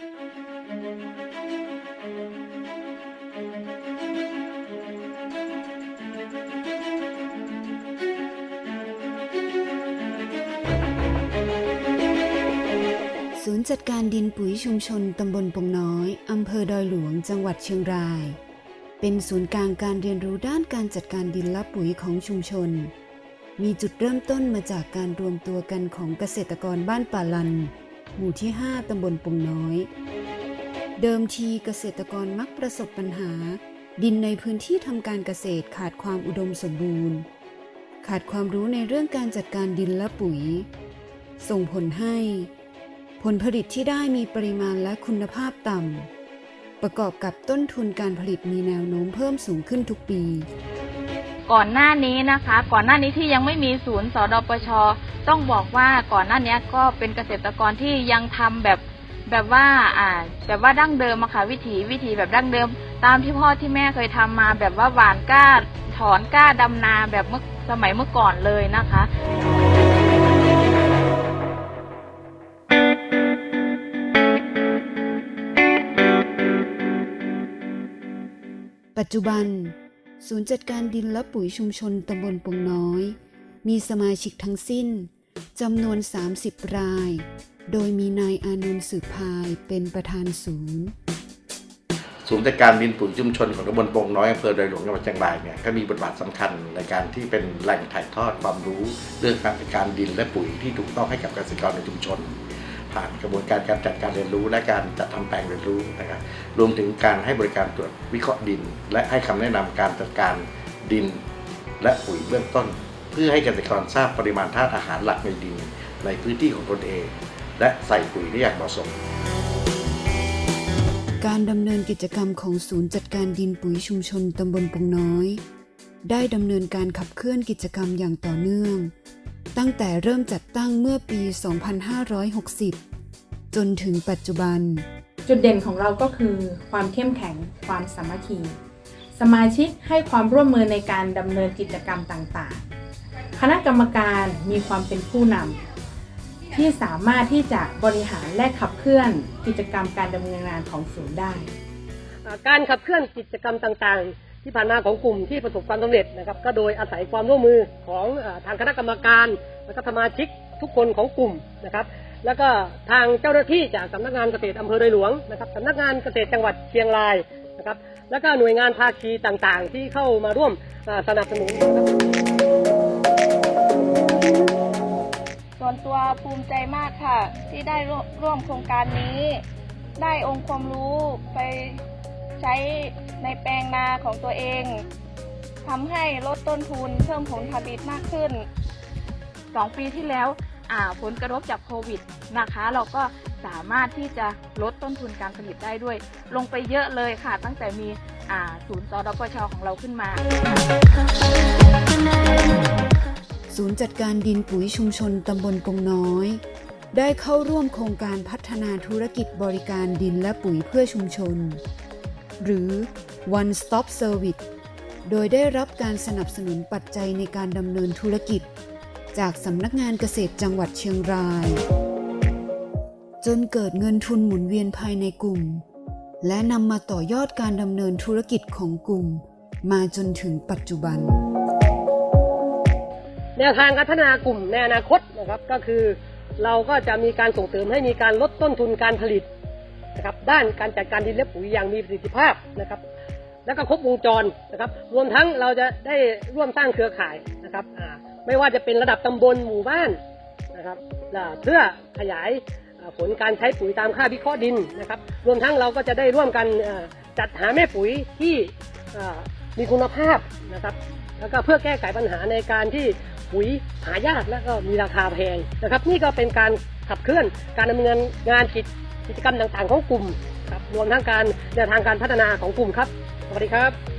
ศูนย์จัดการดินปุ๋ยชุมชนตำบลปงน้อย อำเภอดอยหลวง จังหวัดเชียงราย เป็นศูนย์กลางการเรียนรู้ด้านการจัดการดินและปุ๋ยของชุมชน มีจุดเริ่มต้นมาจากการรวมตัวกันของเกษตรกรบ้านป่าลัน หมู่ที่ 5 ตำบลปุงน้อย เดิมทีเกษตรกรมักประสบปัญหา ดินในพื้นที่ทำการเกษตรขาดความอุดมสมบูรณ์ ขาดความรู้ในเรื่องการจัดการดินและปุ๋ย ส่งผลให้ ผลผลิตที่ได้มีปริมาณและคุณภาพต่ำประกอบกับต้นทุนการผลิตมีแนวโน้มเพิ่มสูงขึ้นทุกปี ก่อนหน้านี้นะคะ ก่อนหน้านี้ที่ยังไม่มีศูนย์สอดปชต้องบอกว่าก่อนหน้านี้ก็เป็นเกษตรกรที่ยังทำแบบแบบว่าอ่าแบบว่าดั้งเดิมอะค่ะวิถีวิถีแบบดั้งเดิม ตามที่พ่อที่แม่เคยทำมา แบบว่าหวานกล้าถอนกล้าดำนาแบบเมื่อสมัยเมื่อก่อนเลยนะคะปัจจุบัน ศูนย์จัดการดินและปุ๋ยชุมชนตำบลปงน้อย มีสมาชิกทั้งสิ้นจำนวน 30 ราย โดยมีนายอานนท์สืบพายเป็นประธานศูนย์ ศูนย์จัดการดินปุ๋ยชุมชนของตำบลโป่งน้อยอำเภอดอยหลวงจังหวัดเชียงรายเนี่ยก็มีบทบาทสำคัญในการที่เป็นแหล่งถ่ายทอดความรู้ เรื่องการจัดการดินและปุ๋ยที่ถูกต้องให้กับเกษตรกรในชุมชน ผ่านกระบวนการการจัดการเรียนรู้ และการจัดทำแปลงเรียนรู้นะครับรวมถึงการให้บริการตรวจวิเคราะห์ดิน และให้คำแนะนำการจัดการดิน และปุ๋ยเบื้องต้น เพื่อให้เกษตรกรทราบปริมาณธาตุอาหารหลักในดิน ในพื้นที่ของตนเอง และใส่ปุ๋ยได้อย่างเหมาะสมการดำเนินกิจกรรมของศูนย์จัดการดินปุ๋ยชุมชนตำบลปงน้อย ได้ดำเนินการขับเคลื่อนกิจกรรมอย่างต่อเนื่อง ตั้งแต่เริ่มจัดตั้งเมื่อปี 2560 จนถึงปัจจุบัน จุดเด่นของเราก็คือ ความเข้มแข็ง ความสามัคคี สมาชิกให้ความร่วมมือในการดำเนินกิจกรรมต่างๆ คณะกรรมการมีความเป็นผู้นำที่สามารถที่จะบริหารและขับเคลื่อนกิจกรรมการดำเนินงานของศูนย์ได้อ่าการขับเคลื่อนกิจกรรมต่างๆ ที่ผ่านมาของกลุ่มที่ประสบความสำเร็จนะครับก็โดยอาศัยความร่วมมือของทางคณะกรรมการและก็สมาชิกทุกคนของกลุ่มนะครับ แล้วก็ทางเจ้าหน้าที่จากสำนักงานเกษตรอำเภอดยหลวงนะครับสำนักงานเกษตรจังหวัดเชียงรายนะครับ แล้วก็หน่วยงานภาคีต่างๆ ที่เข้ามาร่วมสนับสนุนนะครับส่วนตัวภูมิใจมากค่ะ ที่ได้ร่วมร่วมโครงการนี้ ได้องค์ความรู้ไป ใช้ในแปลงนาของตัวเองทำให้ลดต้นทุนเพิ่มผลผลิตมากขึ้นสองปีที่แล้วอ่าผลกระทบจากโควิดนะคะ เราก็สามารถที่จะลดต้นทุนการผลิตได้ด้วย ลงไปเยอะเลยค่ะ ตั้งแต่มีอ่าศูนย์สดปชของเราขึ้นมา ศูนย์จัดการดินปุ๋ยชุมชนตำบลปงน้อย ได้เข้าร่วมโครงการพัฒนาธุรกิจบริการดินและปุ๋ยเพื่อชุมชน หรือ One Stop Service โดยได้รับการสนับสนุนปัจจัยในการดำเนินธุรกิจ จากสำนักงานเกษตรจังหวัดเชียงราย จนเกิดเงินทุนหมุนเวียนภายในกลุ่ม และนำมาต่อยอดการดำเนินธุรกิจของกลุ่ม มาจนถึงปัจจุบัน แนวทางการพัฒนากลุ่มในอนาคตนะครับก็คือ เราก็จะมีการส่งเสริมให้มีการลดต้นทุนการผลิต นะครับด้านการจัดการดินและปุ๋ยอย่างมีประสิทธิภาพนะครับ แล้วก็ครบวงจรนะครับ รวมทั้งเราจะได้ร่วมสร้างเครือข่ายนะครับไม่ว่าจะเป็นระดับตำบลหมู่บ้านนะครับเพื่อขยายผลการใช้ปุ๋ยตามค่าวิเคราะห์ดินนะครับ รวมทั้งเราก็จะได้ร่วมกันจัดหาแม่ปุ๋ยที่มีคุณภาพนะครับ แล้วก็เพื่อแก้ไขปัญหาในการที่ปุ๋ยหายากและก็มีราคาแพงนะครับนี่ก็เป็นการขับเคลื่อนการดำเนินงานกิจกิจกรรมต่างๆของกลุ่มครับรวมทั้งการแนวทางการพัฒนาของกลุ่มครับสวัสดีครับ